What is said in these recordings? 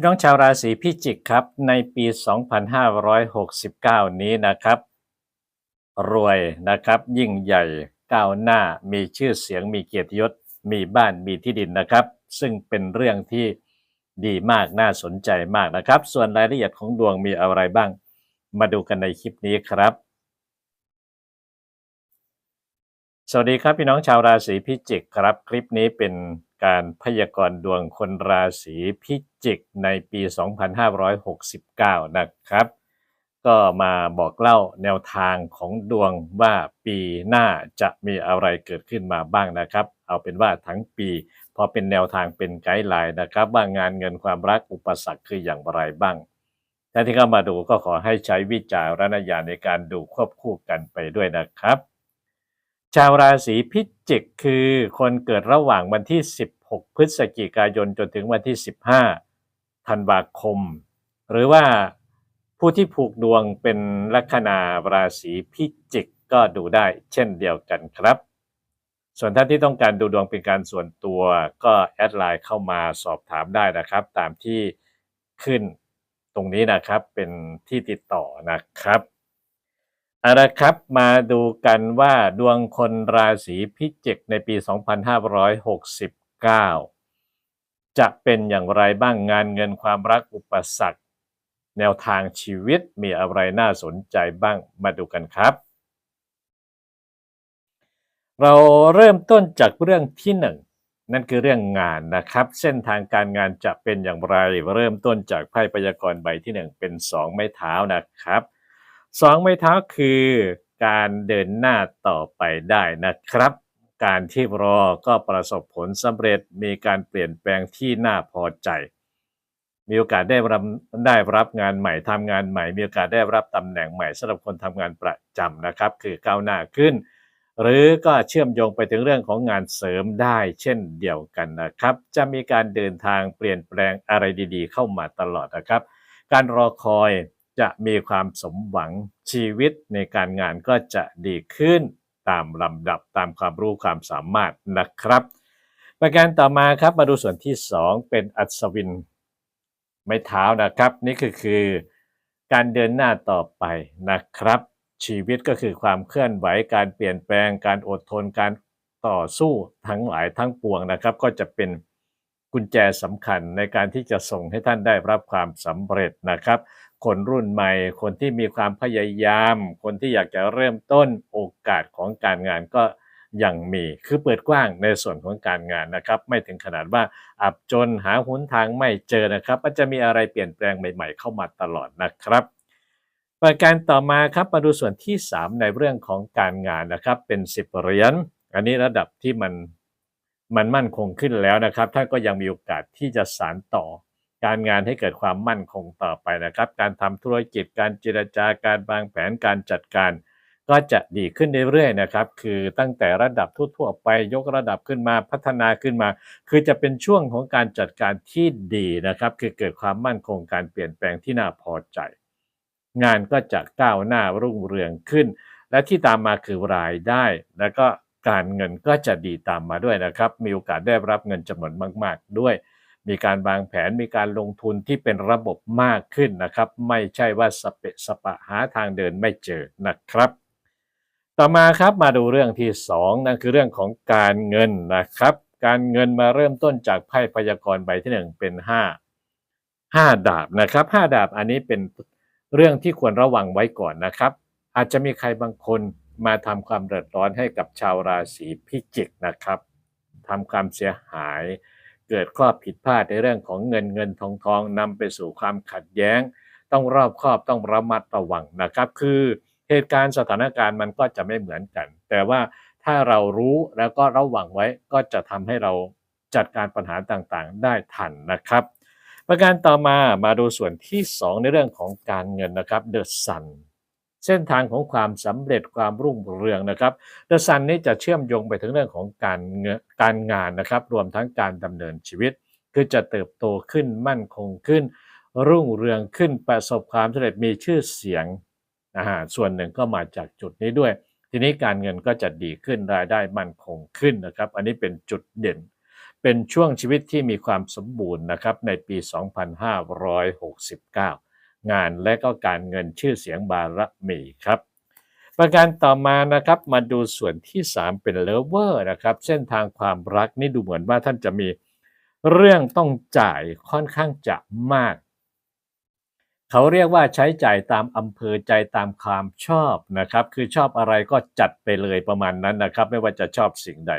พี่น้องชาวราศีพิจิกครับ ในปี 2569 นี้นะครับ รวยนะครับ ยิ่งใหญ่ก้าวหน้ามีชื่อเสียงมีเกียรติยศ มีบ้านมีที่ดินนะครับ ซึ่งเป็นเรื่องที่ดีมากน่าสนใจมากนะครับ ส่วนรายละเอียดของดวงมีอะไรบ้าง มาดูกันในคลิปนี้ครับ สวัสดีครับพี่น้องชาวราศีพิจิกครับ คลิปนี้เป็น การพยากรณ์ดวงคนราศีพิจิกในปี 2569 นะครับ ก็มาบอกเล่าแนวทางของดวงว่าปีหน้าจะมีอะไรเกิดขึ้นมาบ้างนะครับ เอาเป็นว่าทั้งปีพอเป็นแนวทางเป็นไกด์ไลน์นะครับว่างานเงินความรักอุปสรรคคืออย่างไรบ้างท่านที่เข้ามาดูก็ขอให้ใช้วิจารณญาณในการดูควบคู่กันไปด้วยนะครับ ชาวราศีพิจิกคือคนเกิดระหว่างวันที่ 16 พฤศจิกายนจนถึงวันที่ 15 ธันวาคม หรือว่าผู้ที่ผูกดวงเป็นลัคนาราศีพิจิกก็ดูได้เช่นเดียวกันครับ ส่วนท่านที่ต้องการดูดวงเป็นการส่วนตัวก็แอดไลน์เข้ามาสอบถามได้นะครับ ตามที่ขึ้นตรงนี้นะครับเป็นที่ติดต่อนะครับ เอาละครับมาดูกันว่าดวงคนราศีพิจิกในปี 2569 จะเป็นอย่างไรบ้างงานเงินความรักอุปสรรค แนวทางชีวิตมีอะไรน่าสนใจบ้างมาดูกันครับ เราเริ่มต้นจากเรื่องที่หนึ่งนั่นคือเรื่องงานนะครับ เส้นทางการงานจะเป็นอย่างไร เริ่มต้นจากไพ่พยากรณ์ใบที่หนึ่งเป็นสองไม้เท้านะครับ สองไม้เท้าคือการเดินหน้าต่อไปได้นะครับ การที่รอก็ประสบผลสำเร็จมีการเปลี่ยนแปลงที่น่าพอใจ มีโอกาสได้รับได้รับงานใหม่ทำงานใหม่ มีโอกาสได้รับตำแหน่งใหม่สำหรับคนทำงานประจำนะครับ คือก้าวหน้าขึ้น หรือก็เชื่อมโยงไปถึงเรื่องของงานเสริมได้ เช่นเดียวกันนะครับ จะมีการเดินทางเปลี่ยนแปลงอะไรดี ๆ เข้ามาตลอดนะครับ การรอคอย จะมีความสมหวังชีวิตในการงานก็จะดีขึ้นตามลำดับตามความรู้ความสามารถนะครับ ประการต่อมาครับมาดูส่วนที่ 2 เป็นอัศวินไม้เท้านะครับ นี่คือคือการเดินหน้าต่อไปนะครับ ชีวิตก็คือความเคลื่อนไหวการเปลี่ยนแปลงการอดทนการต่อสู้ทั้งหลายทั้งปวงนะครับ ก็จะเป็น กุญแจสำคัญในการที่จะส่งให้ท่านได้รับความสำเร็จนะครับ คนรุ่นใหม่ คนที่มีความพยายาม คนที่อยากจะเริ่มต้นโอกาสของการงานก็ยังมีคือเปิดกว้างในส่วนของการงานนะครับ ไม่ถึงขนาดว่าอับจนหาหนทางไม่เจอนะครับมันจะมีอะไรเปลี่ยนแปลงใหม่ๆ เข้ามาตลอดนะครับประการต่อมาครับมาดูส่วนที่ 3 ในเรื่องของการงานนะครับ เป็น 10 เหรียญอันนี้ระดับที่มัน มันมั่นคงขึ้นแล้วนะครับท่านก็ยังมีโอกาสที่จะสานต่อ การงานให้เกิดความมั่นคงต่อไปนะครับ การทำธุรกิจการเจรจาการวางแผนการจัดการ ก็จะดีขึ้นเรื่อยๆนะครับ คือตั้งแต่ระดับทั่วๆไปยกระดับขึ้นมาพัฒนาขึ้นมา คือจะเป็นช่วงของการจัดการที่ดีนะครับ คือเกิดความมั่นคงการเปลี่ยนแปลงที่น่าพอใจ งานก็จะก้าวหน้ารุ่งเรืองขึ้น และที่ตามมาคือรายได้ แล้วก็ การเงินก็จะดีตามมาด้วยนะครับ มีโอกาสได้รับเงินจำนวนมาก ๆ ด้วย มีการวางแผนมีการลงทุนที่เป็นระบบมากขึ้นนะครับ ไม่ใช่ว่าสเปะสปะหาทางเดินไม่เจอนะครับ ต่อมาครับมาดูเรื่องที่2นั่นคือเรื่องของการเงินนะครับ การเงินมาเริ่มต้นจากไพ่พยากรณ์ใบที่ 1 เป็น 5 5 ดาบนะครับ 5 ดาบอันนี้เป็นเรื่องที่ควรระวังไว้ก่อนนะครับ อาจจะมีใครบางคน มาทำความเดือดร้อนให้กับชาวราศีพิจิกนะครับทำความเสียหายเกิดข้อผิดพลาดในเรื่องของเงินเงินทองทองนำไปสู่ความขัดแย้ง ต้องรอบคอบต้องระมัดระวังนะครับ คือเหตุการณ์สถานการณ์มันก็จะไม่เหมือนกัน แต่ว่าถ้าเรารู้แล้วก็ระวังไว้ก็จะทำให้เราจัดการปัญหาต่างๆ ได้ทันนะครับ ประการต่อมามาดูส่วนที่ 2 ในเรื่องของการเงินนะครับ The Sun เส้นทางของความสำเร็จความรุ่งเรืองนะครับเดอะซันนี้จะเชื่อมโยงไปถึงเรื่องของการเงินการงานนะครับ รวมทั้งการดำเนินชีวิต คือจะเติบโตขึ้นมั่นคงขึ้น รุ่งเรืองขึ้นประสบความสำเร็จมีชื่อเสียงนะฮะส่วนหนึ่งก็มาจากจุดนี้ด้วย ทีนี้การเงินก็จะดีขึ้นรายได้มั่นคงขึ้นนะครับ อันนี้เป็นจุดเด่น เป็นช่วงชีวิตที่มีความสมบูรณ์นะครับในปี 2569 งานและก็การเงินชื่อเสียงบารมีครับ ประการต่อมานะครับมาดูส่วนที่ 3 เป็นเลเวอร์นะครับ เส้นทางความรักนี่ดูเหมือนว่าท่านจะมีเรื่องต้องจ่ายค่อนข้างจะมาก เขาเรียกว่าใช้จ่ายตามอำเภอใจตามความชอบนะครับ คือชอบอะไรก็จัดไปเลยประมาณนั้นนะครับ ไม่ว่าจะชอบสิ่งใด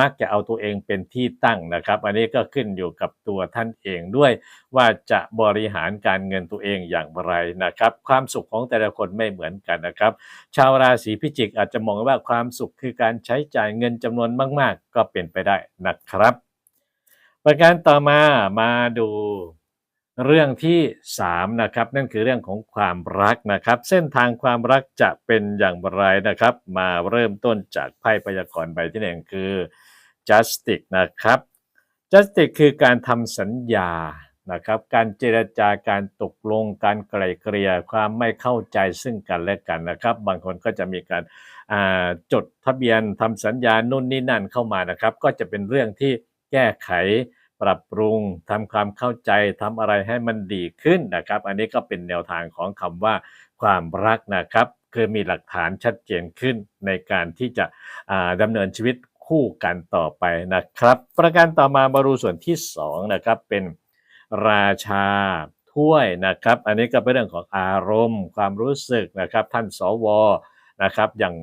มักจะเอาตัวเองเป็นที่ตั้งนะครับ อันนี้ก็ขึ้นอยู่กับตัวท่านเองด้วย ว่าจะบริหารการเงินตัวเองอย่างไรนะครับ ความสุขของแต่ละคนไม่เหมือนกันนะครับ ชาวราศีพิจิกอาจจะมองว่าความสุขคือการใช้จ่ายเงินจำนวนมาก ๆ ก็เป็นไปได้นะครับ ประการต่อมามาดู เรื่องที่3นะครับนั่นคือเรื่องของความรักนะครับ เส้นทางความรักจะเป็นอย่างไรนะครับ มาเริ่มต้นจากไพ่พยากรณ์ใบที่หนึ่งคือ justice นะครับ justice คือการทำสัญญานะครับ การเจรจาการตกลง การไกล่เกลี่ยความไม่เข้าใจซึ่งกันและกันนะครับ บางคนก็จะมีการาจดทะเบียนทำสัญญานู่นนี่นั่นเข้ามานะครับ ก็จะเป็นเรื่องที่แก้ไข ปรับปรุงทำความเข้าใจทำอะไรให้มันดีขึ้นนะครับ อันนี้ก็เป็นแนวทางของคำว่าความรักนะครับคือมีหลักฐานชัดเจนขึ้นในการที่จะอ่าดำเนินชีวิตคู่กันต่อไปนะครับ ประการต่อมามาดูส่วนที่สองนะครับเป็นราชาถ้วยนะครับ อันนี้ก็เป็นเรื่องของอารมณ์ ความรู้สึกนะครับ ท่านสวนะครับอย่าง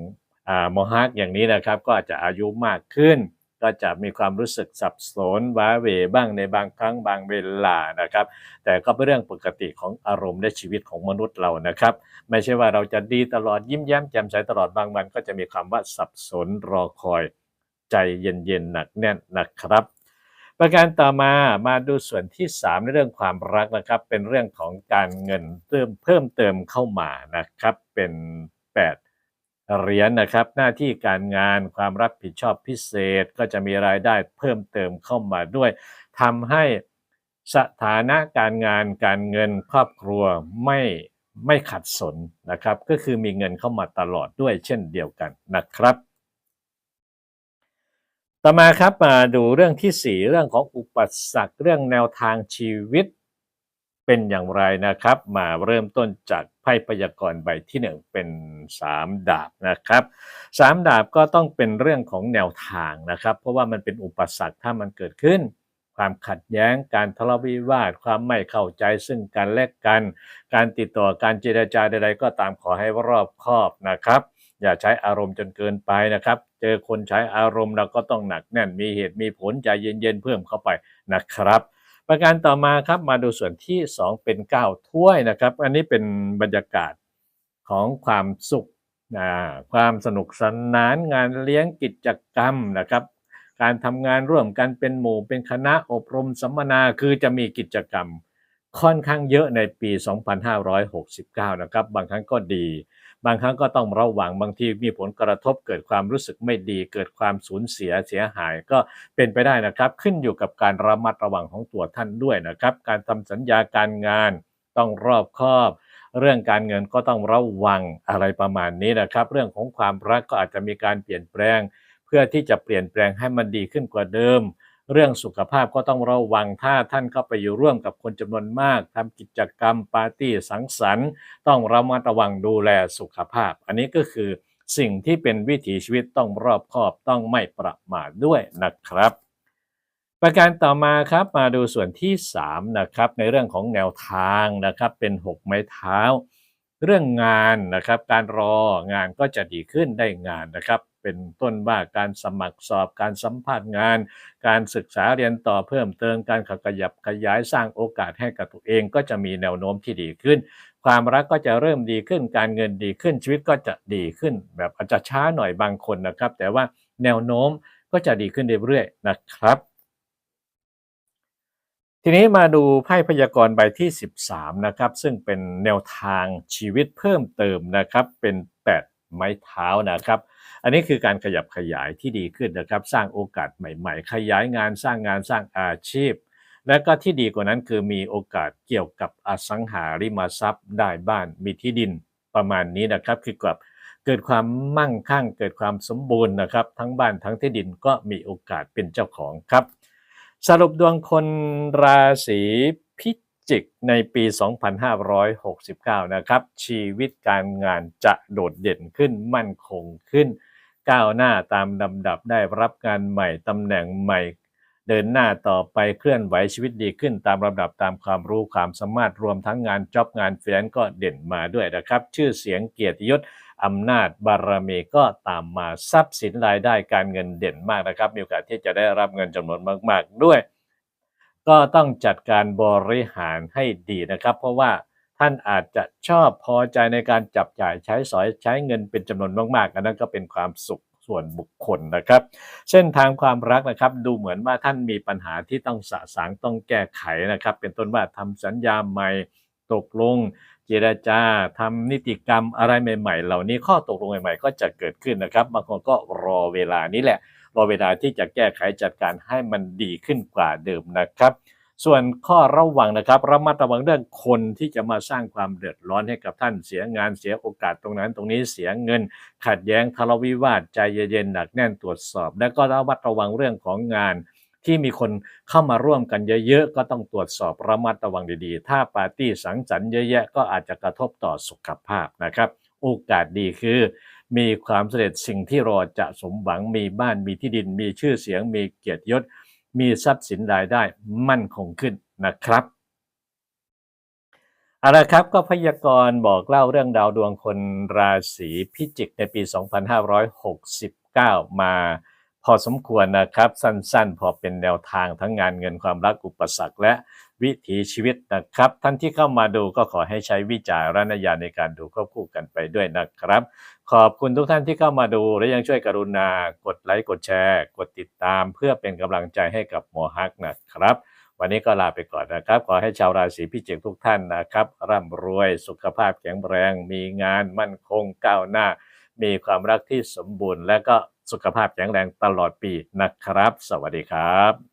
อ่าโมฮักอย่างนี้นะครับก็อาจจะอายุมากขึ้น ก็จะมีความรู้สึกสับสนว้าเหวบ้างในบางครั้งบางเวลานะครับ แต่ก็เป็นเรื่องปกติของอารมณ์และชีวิตของมนุษย์เรานะครับ ไม่ใช่ว่าเราจะดีตลอดยิ้มแย้มแจ่มใสตลอดบางวัน ก็จะมีความว่าสับสนรอคอยใจเย็นๆหนักแน่นนะครับ ประการต่อมามาดูส่วนที่ 3 ในเรื่องความรักนะครับ เป็นเรื่องของการเงินเติมเพิ่มเติมเข้ามานะครับเป็น 8 เหรียญนะครับ หน้าที่การงานความรับผิดชอบพิเศษก็จะมีรายได้เพิ่มเติมเข้ามาด้วยทำให้สถานะการงานการเงินครอบครัวไม่ไม่ขัดสนนะครับ ก็คือมีเงินเข้ามาตลอดด้วยเช่นเดียวกันนะครับ ต่อมาครับมาดูเรื่องที่ 4 เรื่องของอุปสรรคเรื่องแนวทางชีวิต เป็นอย่างไรนะครับ มาเริ่มต้นจากไพ่พยากรณ์ใบที่ 1 เป็น 3 ดาบนะครับ3ดาบก็ต้องเป็นเรื่องของแนวทางนะครับ เพราะว่ามันเป็นอุปสรรคถ้ามันเกิดขึ้น ความขัดแย้งการทะเลาะวิวาท ความไม่เข้าใจซึ่งกันและกัน การติดต่อการเจรจาใดๆก็ตามขอให้รอบคอบนะครับอย่าใช้อารมณ์จนเกินไปนะครับ เจอคนใช้อารมณ์เราก็ต้องหนักแน่น มีเหตุมีผลใจเย็นๆเพิ่มเข้าไปนะครับ ประการต่อมาครับมาดูส่วนที่ 2 เป็น 9 ถ้วยนะครับ อันนี้เป็นบรรยากาศของความสุขนะความสนุกสนานงานเลี้ยงกิจกรรมนะครับ การทำงานร่วมกันเป็นหมู่เป็นคณะอบรมสัมมนาคือจะมีกิจกรรมค่อนข้างเยอะในปี 2569 นะครับ บางครั้งก็ดี บางครั้งก็ต้องระวังบางทีมีผลกระทบเกิดความรู้สึกไม่ดี เกิดความสูญเสียเสียหายก็เป็นไปได้นะครับ ขึ้นอยู่กับการระมัดระวังของตัวท่านด้วยนะครับ การทำสัญญาการงานต้องรอบคอบ เรื่องการเงินก็ต้องระวังอะไรประมาณนี้นะครับ เรื่องของความรักก็อาจจะมีการเปลี่ยนแปลง เพื่อที่จะเปลี่ยนแปลงให้มันดีขึ้นกว่าเดิม เรื่องสุขภาพก็ต้องระวังถ้าท่านเข้าไปอยู่ร่วมกับคนจำนวนมากทำกิจกรรมปาร์ตี้สังสรรค์ ต้องระมัดระวังดูแลสุขภาพ อันนี้ก็คือสิ่งที่เป็นวิถีชีวิตต้องรอบคอบต้องไม่ประมาทด้วยนะครับ ประการต่อมาครับมาดูส่วนที่3นะครับในเรื่องของแนวทางนะครับเป็น 6 ไม้เท้า เรื่องงานนะครับการรองานก็จะดีขึ้นได้งานนะครับ เป็นต้นว่าการสมัครสอบการสัมภาษณ์งาน การศึกษาเรียนต่อเพิ่มเติมการขยับขยายสร้างโอกาสให้กับตัวเอง ก็จะมีแนวโน้มที่ดีขึ้น ความรักก็จะเริ่มดีขึ้น การเงินดีขึ้นชีวิตก็จะดีขึ้น แบบอาจจะช้าหน่อยบางคนนะครับ แต่ว่าแนวโน้มก็จะดีขึ้นเรื่อยๆนะครับ ทีนี้มาดูไพ่พยากรณ์ใบที่ 13 นะครับ ซึ่งเป็นแนวทางชีวิตเพิ่มเติมนะครับเป็น 8 ไม้เท้านะครับ อันนี้คือการขยับขยายที่ดีขึ้นนะครับ สร้างโอกาสใหม่ ๆ ขยายงานสร้างงานสร้างอาชีพ และก็ที่ดีกว่านั้นคือมีโอกาสเกี่ยวกับอสังหาริมทรัพย์ได้บ้านมีที่ดินประมาณนี้นะครับ คือกับเกิดความมั่งคั่ง เกิดความสมบูรณ์นะครับ ทั้งบ้านทั้งที่ดินก็มีโอกาสเป็นเจ้าของครับ สรุปดวงคนราศีพิจิกในปี 2569 นะครับ ชีวิตการงานจะโดดเด่นขึ้นมั่นคงขึ้น ก้าวหน้าตามลำดับได้รับงานใหม่ตำแหน่งใหม่ เดินหน้าต่อไปเคลื่อนไหวชีวิตดีขึ้นตามลำดับตามความรู้ความสามารถรวมทั้งงานจ็อบงานแฟนก็เด่นมาด้วยนะครับ ชื่อเสียงเกียรติยศอำนาจบารมีก็ตามมาทรัพย์สินรายได้การเงินเด่นมากนะครับ มีโอกาสที่จะได้รับเงินจำนวนมาก ๆ ด้วย ก็ต้องจัดการบริหารให้ดีนะครับ เพราะว่า ท่านอาจจะชอบพอใจในการจับจ่ายใช้สอยใช้เงินเป็นจำนวนมากๆอันนั้นก็เป็นความสุขส่วนบุคคลนะครับ เส้นทางความรักนะครับ ดูเหมือนว่าท่านมีปัญหาที่ต้องสะสางต้องแก้ไขนะครับ เป็นต้นว่าทำสัญญาใหม่ตกลง เจรจาทำนิติกรรมอะไรใหม่ ๆ เหล่านี้ข้อตกลงใหม่ๆ ก็จะเกิดขึ้นนะครับบางคนก็รอเวลานี้แหละรอเวลาที่จะแก้ไขจัดการให้มันดีขึ้นกว่าเดิมนะครับ ส่วนข้อระวังนะครับระมัดระวังเรื่องคนที่จะมาสร้างความเดือดร้อนให้กับท่านเสียงานเสียโอกาสตรงนั้น ตรงนี้เสียเงิน ขัดแย้งทะเลาะวิวาทใจเย็นๆหนักแน่นตรวจสอบ และก็ระมัดระวังเรื่องของงาน ที่มีคนเข้ามาร่วมกันเยอะๆก็ต้องตรวจสอบระมัดระวังดีๆ ถ้าปาร์ตี้สังสรรค์เยอะแยะก็อาจจะกระทบต่อสุขภาพนะครับ โอกาสดีคือ มีความสำเร็จสิ่งที่รอจะสมหวังมีบ้านมีที่ดิน มีชื่อเสียงมีเกียรติยศ มีทรัพย์สินรายได้มั่นคงขึ้นนะครับเอาละครับก็พยากรณ์บอกเล่าเรื่องดาวดวงคนราศีพิจิกในปี 2569 มา พอสมควรนะครับ สั้นๆ พอเป็นแนวทางทั้งงานเงินความรักอุปสรรคและวิถีชีวิตนะครับ ท่านที่เข้ามาดูก็ขอให้ใช้วิจารณญาณในการดูควบคู่กันไปด้วยนะครับ ขอบคุณทุกท่านที่เข้ามาดูและยังช่วยกรุณากดไลค์กดแชร์ กดติดตาม เพื่อเป็นกำลังใจให้กับหมอฮักนะครับ วันนี้ก็ลาไปก่อนนะครับ ขอให้ชาวราศีพิจิกทุกท่านนะครับ ร่ำรวยสุขภาพแข็งแรง มีงานมั่นคงก้าวหน้า มีความรักที่สมบูรณ์และก็ สุขภาพแข็งแรงตลอดปีนะครับ สวัสดีครับ